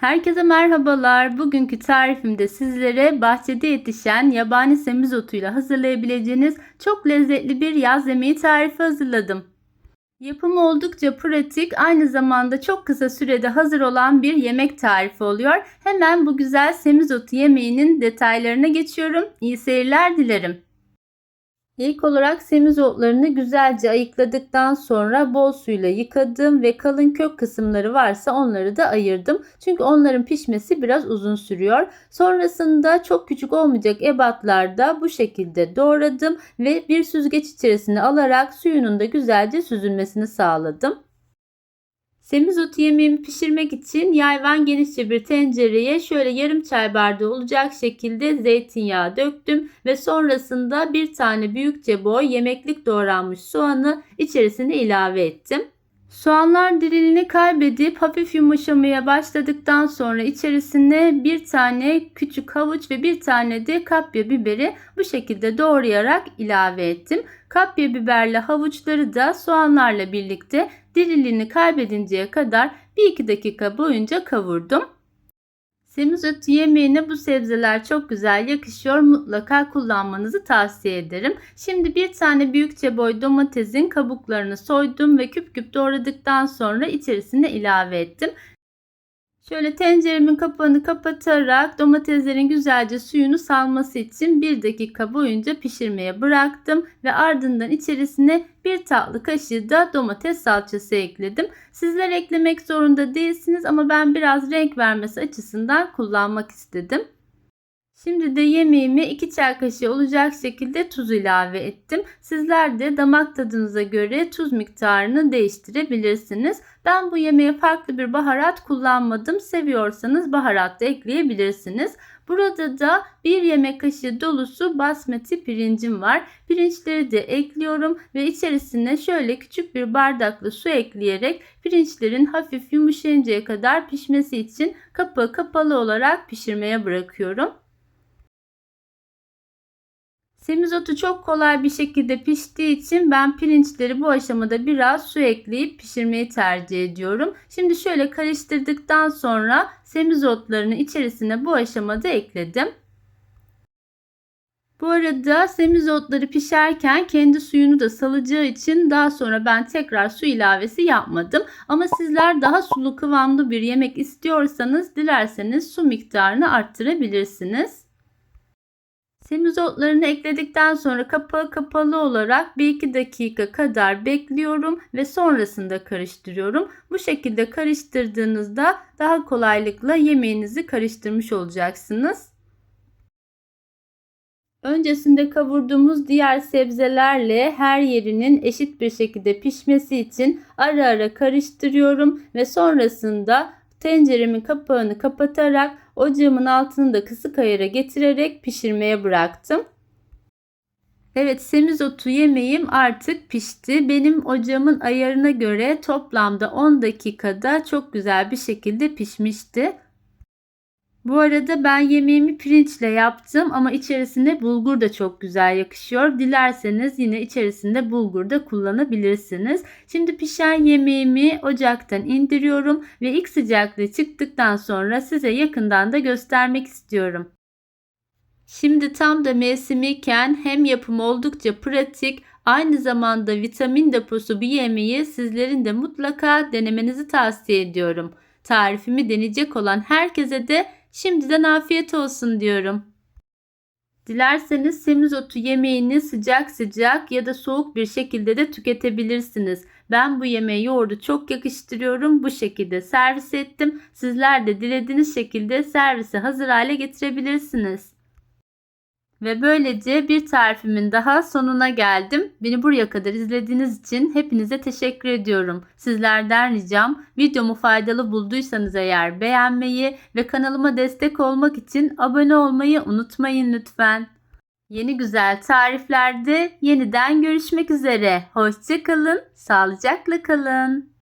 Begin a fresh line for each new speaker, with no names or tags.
Herkese merhabalar. Bugünkü tarifimde sizlere bahçede yetişen yabani semizotuyla hazırlayabileceğiniz çok lezzetli bir yaz yemeği tarifi hazırladım. Yapımı oldukça pratik, aynı zamanda çok kısa sürede hazır olan bir yemek tarifi oluyor. Hemen bu güzel semizotu yemeğinin detaylarına geçiyorum. İyi seyirler dilerim. İlk olarak semizotlarını güzelce ayıkladıktan sonra bol suyla yıkadım ve kalın kök kısımları varsa onları da ayırdım. Çünkü onların pişmesi biraz uzun sürüyor. Sonrasında çok küçük olmayacak ebatlarda bu şekilde doğradım ve bir süzgeç içerisine alarak suyunun da güzelce süzülmesini sağladım. Semizotu yemeğimi pişirmek için yayvan genişçe bir tencereye şöyle yarım çay bardağı olacak şekilde zeytinyağı döktüm ve sonrasında bir tane büyükçe boy yemeklik doğranmış soğanı içerisine ilave ettim. Soğanlar diriliğini kaybedip hafif yumuşamaya başladıktan sonra içerisine bir tane küçük havuç ve bir tane de kapya biberi bu şekilde doğrayarak ilave ettim. Kapya biberle havuçları da soğanlarla birlikte diriliğini kaybedinceye kadar 1-2 dakika boyunca kavurdum. Semizotu yemeğine bu sebzeler çok güzel yakışıyor. Mutlaka kullanmanızı tavsiye ederim. Şimdi bir tane büyükçe boy domatesin kabuklarını soydum ve küp küp doğradıktan sonra içerisine ilave ettim. Şöyle tenceremin kapağını kapatarak domateslerin güzelce suyunu salması için 1 dakika boyunca pişirmeye bıraktım ve ardından içerisine 1 tatlı kaşığı da domates salçası ekledim. Sizler eklemek zorunda değilsiniz ama ben biraz renk vermesi açısından kullanmak istedim. Şimdi de yemeğime 2 çay kaşığı olacak şekilde tuz ilave ettim. Sizler de damak tadınıza göre tuz miktarını değiştirebilirsiniz. Ben bu yemeğe farklı bir baharat kullanmadım. Seviyorsanız baharat da ekleyebilirsiniz. Burada da bir yemek kaşığı dolusu basmati pirincim var. Pirinçleri de ekliyorum ve içerisine şöyle küçük bir bardakla su ekleyerek pirinçlerin hafif yumuşayıncaya kadar pişmesi için kapağı kapalı olarak pişirmeye bırakıyorum. Semizotu çok kolay bir şekilde piştiği için ben pirinçleri bu aşamada biraz su ekleyip pişirmeyi tercih ediyorum. Şimdi şöyle karıştırdıktan sonra semizotlarını içerisine bu aşamada ekledim. Bu arada semizotları pişerken kendi suyunu da salacağı için daha sonra ben tekrar su ilavesi yapmadım. Ama sizler daha sulu kıvamlı bir yemek istiyorsanız dilerseniz su miktarını arttırabilirsiniz. Semizotlarını ekledikten sonra kapağı kapalı olarak 1-2 dakika kadar bekliyorum ve sonrasında karıştırıyorum. Bu şekilde karıştırdığınızda daha kolaylıkla yemeğinizi karıştırmış olacaksınız. Öncesinde kavurduğumuz diğer sebzelerle her yerinin eşit bir şekilde pişmesi için ara ara karıştırıyorum ve sonrasında tenceremin kapağını kapatarak ocağımın altını da kısık ayara getirerek pişirmeye bıraktım. Evet semizotu yemeğim artık pişti. Benim ocağımın ayarına göre toplamda 10 dakikada çok güzel bir şekilde pişmişti. Bu arada ben yemeğimi pirinçle yaptım ama içerisine bulgur da çok güzel yakışıyor. Dilerseniz yine içerisinde bulgur da kullanabilirsiniz. Şimdi pişen yemeğimi ocaktan indiriyorum ve ilk sıcaklığı çıktıktan sonra size yakından da göstermek istiyorum. Şimdi tam da mevsimiyken hem yapımı oldukça pratik aynı zamanda vitamin deposu bir yemeği sizlerin de mutlaka denemenizi tavsiye ediyorum. Tarifimi deneyecek olan herkese de Şimdiden afiyet olsun diyorum. Dilerseniz semizotu yemeğini sıcak sıcak ya da soğuk bir şekilde de tüketebilirsiniz. Ben bu yemeğe yoğurdu çok yakıştırıyorum. Bu şekilde servis ettim. Sizler de dilediğiniz şekilde servise hazır hale getirebilirsiniz. Ve böylece bir tarifimin daha sonuna geldim. Beni buraya kadar izlediğiniz için hepinize teşekkür ediyorum. Sizlerden ricam videomu faydalı bulduysanız eğer beğenmeyi ve kanalıma destek olmak için abone olmayı unutmayın lütfen. Yeni güzel tariflerde yeniden görüşmek üzere. Hoşçakalın, sağlıcakla kalın.